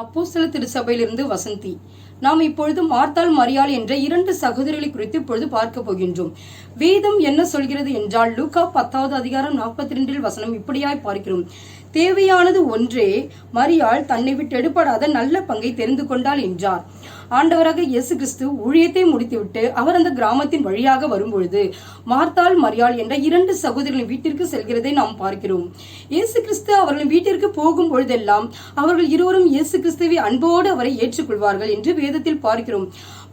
அப்போஸ்தல திருச்சபையிலிருந்து வசந்தி. நாம் இப்பொழுது மார்த்தாள் மரியாள் என்ற இரண்டு சகோதரிகளை குறித்து இப்பொழுது பார்க்க போகின்றோம். வேதம் என்ன சொல்கிறது என்றால் லூகா பத்தாவது அதிகாரம் நாற்பத்தி ரெண்டில் வசனம் இப்படியாய் பார்க்கிறோம். தேவையானது ஒன்றே மரியாள் தன்னை விட்டு எடுபடாத நல்ல பங்கை தெரிந்து கொண்டாள் என்றார். ஆண்டவராக இயேசு கிறிஸ்து ஊழியத்தை முடித்துவிட்டு அவர் அந்த கிராமத்தின் வழியாக வரும்பொழுது மார்த்தாள் மரியாள் என்ற இரண்டு சகோதரிகளின் வீட்டிற்கு செல்கிறதை நாம் பார்க்கிறோம். இயேசு கிறிஸ்து அவர்களின் வீட்டிற்கு போகும் பொழுதெல்லாம் அவர்கள் இருவரும் இயேசு கிறிஸ்துவை அன்போடு அவரை ஏற்றுக்கொள்வார்கள் என்று வேதத்தில் பார்க்கிறோம்.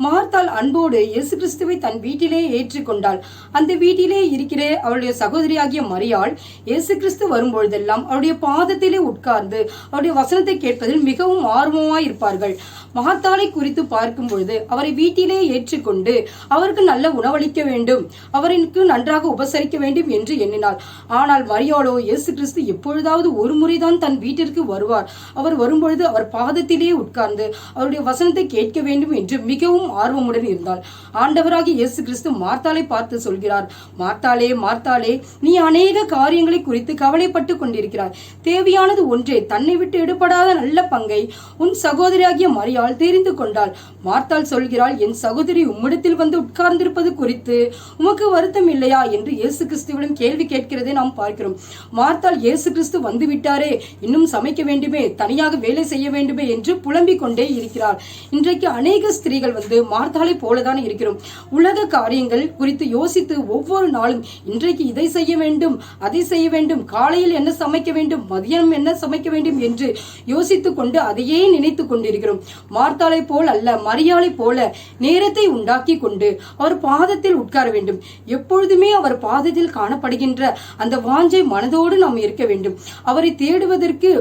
மார்த்தால் அன்போடு இயேசு கிறிஸ்துவை தன் வீட்டிலே ஏற்றுக்கொண்டாள். அந்த வீட்டிலே இருக்கிற அவளுடைய சகோதரியாகிய மரியாள் இயேசு கிறிஸ்து வரும்பொழுதெல்லாம் அவருடைய பாதத்திலே உட்கார்ந்து அவருடைய வசனத்தை கேட்பதில் மிகவும் ஆர்வமாய் இருப்பார்கள். மகத்தாளை குறித்து பார்க்கும் பொழுது அவரை வீட்டிலே ஏற்றுக்கொண்டு அவருக்கு நல்ல உணவளிக்க வேண்டும். அவருக்கு நன்றாக உபசரிக்க வேண்டும் என்று எண்ணினார். ஆனால் மரியாளோ இயேசு கிறிஸ்து எப்பொழுதாவது ஒரு முறைதான் தன் வீட்டிற்கு வருவார். அவர் வரும்பொழுது அவர் பாதத்திலே உட்கார்ந்து அவருடைய வசனத்தை கேட்டு கேட்க வேண்டும் என்று மிகவும் ஆர்வமுடன் இருந்தாள். ஆண்டவராக இயேசு கிறிஸ்து மார்த்தாளை பார்த்து சொல்கிறார் மார்த்தாலே மார்த்தாலே நீ அநேக காரியங்களை குறித்து கவலைப்பட்டு கொண்டிருக்கிறார் தேவையானது ஒன்றே தன்னை விட்டு எடுபடாத நல்ல பங்கை உன் சகோதரியாகிய மரியாள் தெரிந்து கொண்டாள். மார்த்தாள் சொல்கிறாள் என் சகோதரி உம்மிடத்தில் வந்து உட்கார்ந்திருப்பது குறித்து உமக்கு வருத்தம் இல்லையா? என்று இயேசு கிறிஸ்துவிடம் கேள்வி கேட்கிறதை நாம் பார்க்கிறோம். மார்த்தாள் இயேசு கிறிஸ்து வந்து விட்டாரே இன்னும் சமைக்க வேண்டுமே தனியாக வேலை செய்ய வேண்டுமே என்று புலம்பிக் கொண்டே இருக்கிறார் இன்றைக்கு அநேக ஸ்திரீகள் வந்து மார்த்தாலை போலதான் இருக்கிறோம். உலக காரியங்கள் குறித்து யோசித்து ஒவ்வொரு நாளும் இன்றைக்கு இதை செய்ய வேண்டும் அதை செய்ய வேண்டும் காலையில் என்ன சமைக்க வேண்டும் மதியம் என்ன சமைக்க வேண்டும் என்று யோசித்து கொண்டு அதையே நினைத்து கொண்டிருக்கிறோம். மார்த்தாலை போல் அல்ல மரியாதை போல நேரத்தை உண்டாக்கி கொண்டு அவர் பாதத்தில் உட்கார வேண்டும். எப்பொழுதுமே அவர் பாதத்தில் காணப்படுகின்ற அந்த வாஞ்சை மனதோடு நாம் இருக்க வேண்டும். அவரை தேடுவதற்கு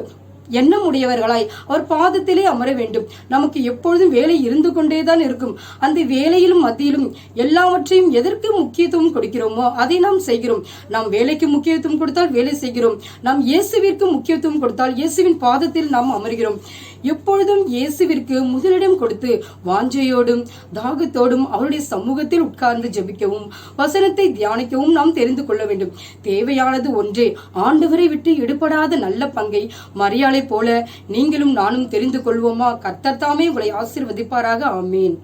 எண்ணம் உடையவர்களாய் அவர் பாதத்திலே அமர வேண்டும். நமக்கு எப்பொழுதும் வேலை இருந்து கொண்டேதான் இருக்கும். அந்த வேலையிலும் மத்தியிலும் எல்லாவற்றையும் எதற்கு முக்கியத்துவம் கொடுக்கிறோமோ அதை நாம் செய்கிறோம். நாம் வேலைக்கு முக்கியத்துவம் கொடுத்தால் வேலை செய்கிறோம். நாம் இயேசுவிற்கு முக்கியத்துவம் கொடுத்தால் இயேசுவின் பாதத்தில் நாம் அமர்கிறோம். எப்பொழுதும் இயேசுவிற்கு முதலிடம் கொடுத்து வாஞ்சையோடும் தாகத்தோடும் அவருடைய சமூகத்தில் உட்கார்ந்து ஜெபிக்கவும் வசனத்தை தியானிக்கவும் நாம் தெரிந்து கொள்ள வேண்டும். தேவையானது ஒன்றே ஆண்டவரை விட்டு எடுபடாத நல்ல பங்கை மரியாதை போல நீங்களும் நானும் தெரிந்து கொள்வோமா? கத்தத்தாமே உங்களை ஆசிர்வதிப்பாராக. ஆமேன்.